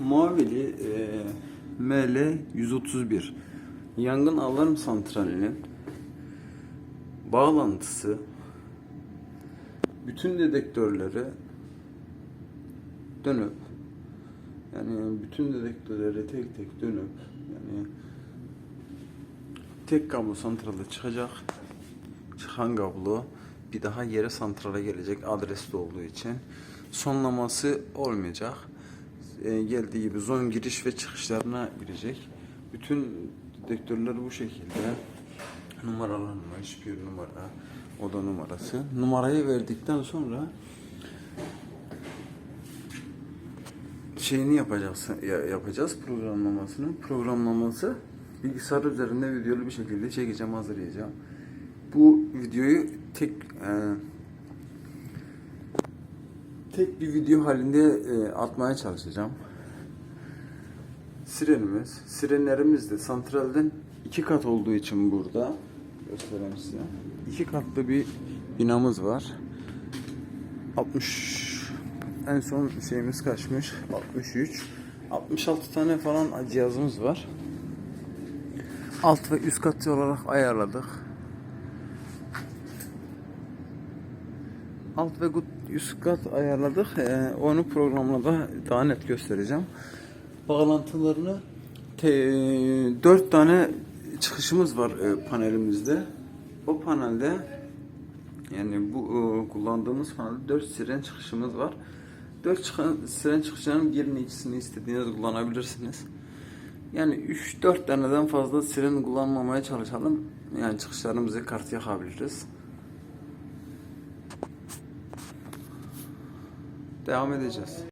Muavili e, ML 131 yangın alarm santralinin bağlantısı bütün dedektörleri dönüp yani bütün dedektörleri tek tek dönüp yani tek kablo santrale çıkacak çıkan kablo bir daha yere santrale gelecek adresli olduğu için sonlaması olmayacak geldiği gibi zon giriş ve çıkışlarına girecek. Bütün dedektörler bu şekilde. Numaralanmış bir numara oda numarası. Numarayı verdikten sonra şeyini yapacaksın ya- yapacağız programlamasını. Programlaması bilgisayar üzerinde videolu bir şekilde çekeceğim hazırlayacağım. Bu videoyu tek e, tek bir video halinde e, atmaya çalışacağım. Sirenimiz sirenlerimiz de santralden iki kat olduğu için burada. Göstereyim size. İki katlı bir binamız var. 60 en son şeyimiz kaçmış? 63 66 tane falan cihazımız var. Alt ve üst kat olarak ayarladık alt ve gut- üst kat ayarladık Ee, onu programda daha net göstereceğim bağlantılarını te- 4 tane çıkışımız var e, panelimizde o panelde yani bu e, kullandığımız panelde 4 siren çıkışımız var. 4 çıkan siren çıkışlarının birini ikisini istediğiniz kullanabilirsiniz. Yani 3-4 taneden fazla siren kullanmamaya çalışalım. Yani çıkışlarımızı kart yakabiliriz. Devam edeceğiz.